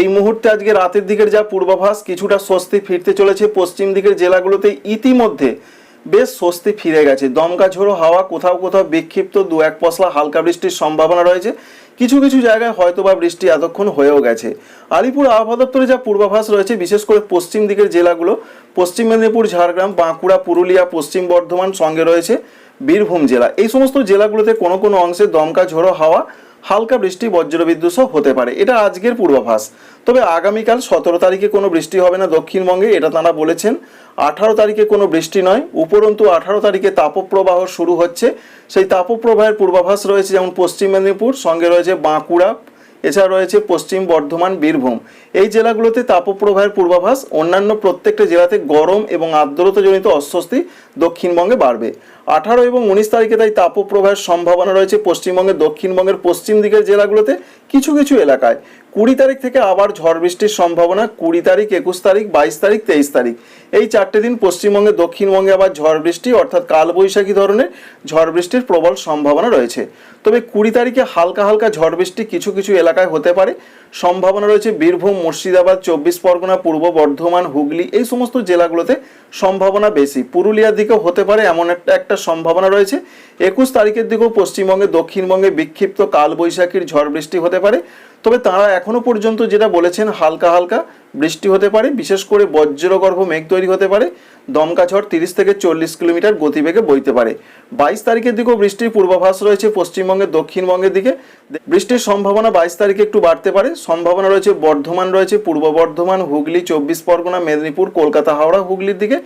এই মুহূর্তে আজকে রাতের দিকের যা পূর্বাভাস, কিছুটা স্বস্তি ফিরতে চলেছে পশ্চিম দিকের জেলাগুলোতে। ইতিমধ্যে বেশ স্বস্তি ফিরে গেছে। দমকা ঝোড়ো হাওয়া, কোথাও কোথাও বিক্ষিপ্ত, দু এক পশলা হালকা বৃষ্টির সম্ভাবনা রয়েছে। কিছু কিছু জায়গায় হয়তোবা বৃষ্টি এতক্ষণ হয়েও গেছে। আলিপুর আবহাওয়া দপ্তরে যা পূর্বাভাস রয়েছে, বিশেষ করে পশ্চিম দিকের জেলাগুলো, পশ্চিম মেদিনীপুর, ঝাড়গ্রাম, বাঁকুড়া, পুরুলিয়া, পশ্চিম বর্ধমান সঙ্গে রয়েছে। বীরভূম জেলা। এই সমস্ত জেলাগুলোতে কোনো কোনো অংশে দমকা ঝোড়ো হাওয়া, হালকা বৃষ্টি, বজ্রবিদ্যুৎ হতে পারে। এটা আজকের পূর্বাভাস। তবে আগামীকাল সতেরো তারিখে কোনো বৃষ্টি হবে না দক্ষিণবঙ্গে, এটা তাঁরা বলেছেন। আঠারো তারিখে কোনো বৃষ্টি নয়, উপরন্তু আঠারো তারিখে তাপপ্রবাহ শুরু হচ্ছে। সেই তাপপ্রবাহের পূর্বাভাস রয়েছে যেমন পশ্চিম মেদিনীপুর, সঙ্গে রয়েছে বাঁকুড়া, এছাড়া রয়েছে পশ্চিম বর্ধমান, বীরভূম। এই জেলাগুলোতে তাপপ্রবাহের পূর্বাভাস, অন্যান্য প্রত্যেকটা জেলাতে গরম এবং আর্দ্রতাজনিত অস্বস্তি দক্ষিণবঙ্গে বাড়বে। আঠারো এবং উনিশ তারিখে তাই তাপপ্রবাহের সম্ভাবনা রয়েছে পশ্চিমবঙ্গের, দক্ষিণবঙ্গের পশ্চিম দিকের জেলাগুলোতে কিছু কিছু এলাকায়। কুড়ি তারিখ থেকে আবার ঝড় বৃষ্টির সম্ভাবনা, কুড়ি তারিখ, একুশ তারিখ, বাইশ তারিখ, তেইশ তারিখ। এই চারটে দিন পশ্চিমবঙ্গে, দক্ষিণবঙ্গে আবার ঝড় বৃষ্টি, অর্থাৎ কালবৈশাখী ধরনের ঝড় বৃষ্টির প্রবল সম্ভাবনা রয়েছে। তবে কুড়ি তারিখে হালকা হালকা ঝড় বৃষ্টি কিছু কিছু এলাকায় হতে পারে। সম্ভাবনা রয়েছে বীরভূম, মুর্শিদাবাদ, চব্বিশ পরগনা, পূর্ব বর্ধমান, হুগলি, এই সমস্ত জেলাগুলোতে সম্ভাবনা বেশি। পুরুলিয়ার দিকেও হতে পারে এমন একটা একটা সম্ভাবনা রয়েছে। একুশ তারিখের দিকেও পশ্চিমবঙ্গে, দক্ষিণবঙ্গে বিক্ষিপ্ত কালবৈশাখীর ঝড় বৃষ্টি হতে পারে। তবে তারা এখনও পর্যন্ত যেটা বলেছেন, হালকা হালকা বৃষ্টি হতে পারে। বিশেষ করে বজ্রগর্ভ মেঘ তৈরি হতে পারে। দমকা ঝড় তিরিশ থেকে চল্লিশ কিলোমিটার গতিবেগে বইতে পারে। বাইশ তারিখের দিকেও বৃষ্টির পূর্বাভাস রয়েছে পশ্চিমবঙ্গের দক্ষিণবঙ্গের দিকে। বৃষ্টির সম্ভাবনা বাইশ তারিখে একটু বাড়তে পারে। সম্ভাবনা রয়েছে বর্ধমান রয়েছে, পূর্ব বর্ধমান, হুগলি, চব্বিশ পরগনা, মেদিনীপুর, কলকাতা, হাওড়া, হুগলির দিকে।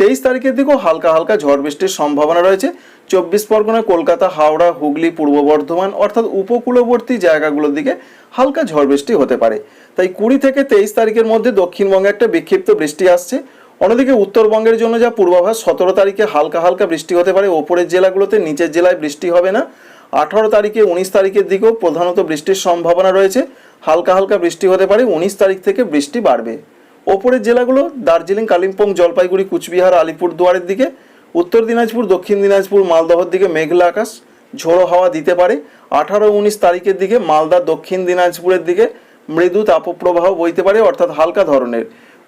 তেইশ তারিখের দিকেও হালকা হালকা ঝড় বৃষ্টির সম্ভাবনা রয়েছে। চব্বিশ পরগনা, কলকাতা, হাওড়া, হুগলি, পূর্ব বর্ধমান অর্থাৎ উপকূলবর্তী জায়গাগুলোর দিকে হালকা ঝড় বৃষ্টি হতে পারে। তাই কুড়ি থেকে তেইশ তারিখের মধ্যে দক্ষিণবঙ্গে একটা বিক্ষিপ্ত বৃষ্টি আসছে। অন্যদিকে উত্তরবঙ্গের জন্য যা পূর্বাভাস, সতেরো তারিখে হালকা হালকা বৃষ্টি হতে পারে। ওপরের জেলাগুলোতে নিচের জেলায় বৃষ্টি হবে না। আঠারো তারিখে উনিশ তারিখের দিকেও প্রধানত বৃষ্টির সম্ভাবনা রয়েছে। হালকা হালকা বৃষ্টি হতে পারে। উনিশ তারিখ থেকে বৃষ্টি বাড়বে। ওপরের জেলাগুলো দার্জিলিং, কালিম্পং, জলপাইগুড়ি, কুচবিহার, আলিপুরদুয়ারের দিকে। উত্তর দিনাজপুর, দক্ষিণ দিনাজপুর, মালদহর দিকে মেঘলা আকাশ, ঝোড়ো হাওয়া দিতে পারে। আঠারো উনিশ তারিখের দিকে মালদা, দক্ষিণ দিনাজপুরের দিকে মৃদু তাপপ্রবাহ বইতে পারে, অর্থাৎ হালকা ধরনের।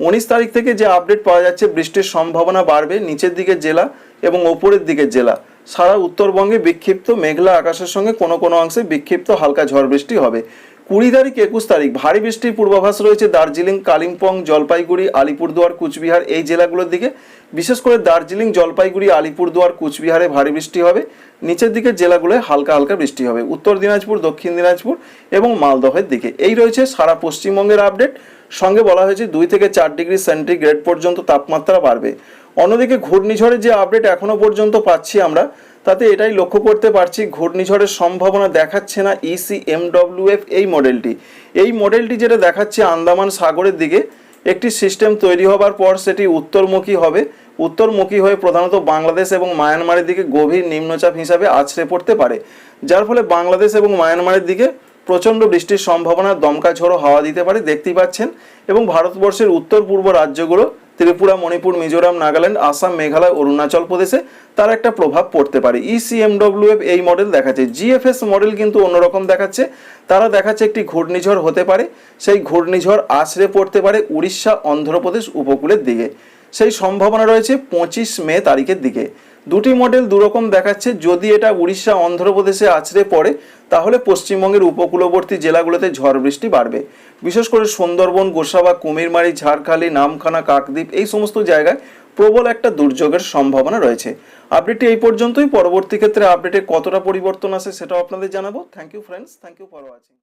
উনিশ তারিখ থেকে যে আপডেট পাওয়া যাচ্ছে, বৃষ্টির সম্ভাবনা বাড়বে নিচের দিকের জেলা এবং ওপরের দিকের জেলা। সারা উত্তরবঙ্গে বিক্ষিপ্ত মেঘলা আকাশের সঙ্গে কোনো কোনো অংশে বিক্ষিপ্ত হালকা ঝড় বৃষ্টি হবে। কুড়ি তারিখ একুশ তারিখ, ভারী বৃষ্টির পূর্বাভাস রয়েছে দার্জিলিং, কালিম্পং, জলপাইগুড়ি, আলিপুরদুয়ার, কুচবিহার এই জেলাগুলোর দিকে। বিশেষ করে দার্জিলিং, জলপাইগুড়ি, আলিপুরদুয়ার, কুচবিহারে ভারী বৃষ্টি হবে। নিচের দিকের জেলাগুলোয় হালকা হালকা বৃষ্টি হবে। উত্তর দিনাজপুর, দক্ষিণ দিনাজপুর এবং মালদহের দিকে। এই রয়েছে সারা পশ্চিমবঙ্গের আপডেট। সঙ্গে বলা হয়েছে দুই থেকে চার ডিগ্রি সেন্টিগ্রেড পর্যন্ত তাপমাত্রা বাড়বে। অন্যদিকে ঘূর্ণিঝড়ের যে আপডেট এখনও পর্যন্ত পাচ্ছি আমরা তাতে এটাই লক্ষ্য করতে পারছি, ঘূর্ণিঝড়ের সম্ভাবনা দেখাচ্ছে না E ইসি এমডব্লিউএফ এই মডেলটি। এই মডেলটি যেটা দেখাচ্ছে আন্দামান সাগরের দিকে, একটি সিস্টেম তৈরি হবার পর সেটি উত্তরমুখী হবে। উত্তরমুখী হয়ে প্রধানত বাংলাদেশ এবং মায়ানমারের দিকে গভীর নিম্নচাপ হিসাবে আছড়ে পড়তে পারে। যার ফলে বাংলাদেশ এবং মায়ানমারের দিকে প্রচণ্ড বৃষ্টির সম্ভাবনা, দমকা ঝোড়ো হাওয়া দিতে পারে, দেখতেই পাচ্ছেন। এবং ভারতবর্ষের উত্তর পূর্ব রাজ্যগুলো ত্রিপুরা, মণিপুর, মিজোরাম, নাগাল্যান্ড, আসাম, মেঘালয়, অরুণাচল প্রদেশে তার একটা প্রভাব পড়তে পারে। ইসিএমডব্লিউ ইসিএমডব্লিউএফ এই মডেল দেখাচ্ছে। জিএফএস মডেল কিন্তু অন্যরকম দেখাচ্ছে। তারা দেখাচ্ছে একটি ঘূর্ণিঝড় হতে পারে। সেই ঘূর্ণিঝড় আছড়ে পড়তে পারে উড়িষ্যা, অন্ধ্রপ্রদেশ উপকূলের দিকে। সেই সম্ভাবনা রয়েছে পঁচিশ মে তারিখের দিকে। দুটি মডেল দুরকম দেখাচ্ছে। যদি এটা উড়িষ্যা, অন্ধ্রপ্রদেশে আছড়ে পড়ে, তাহলে পশ্চিমবঙ্গের উপকূলবর্তী জেলাগুলোতে ঝড় বৃষ্টি বাড়বে। বিশেষ করে সুন্দরবন, গোসাবা, কুমিরমারি, ঝাড়খালি, নামখানা, কাকদ্বীপ এই সমস্ত জায়গায় প্রবল একটা দুর্যোগের সম্ভাবনা রয়েছে। আপডেটটি এই পর্যন্তই। পরবর্তী ক্ষেত্রে আপডেটে কতটা পরিবর্তন আসে সেটাও আপনাদের জানাব। Thank you friends thank you for watching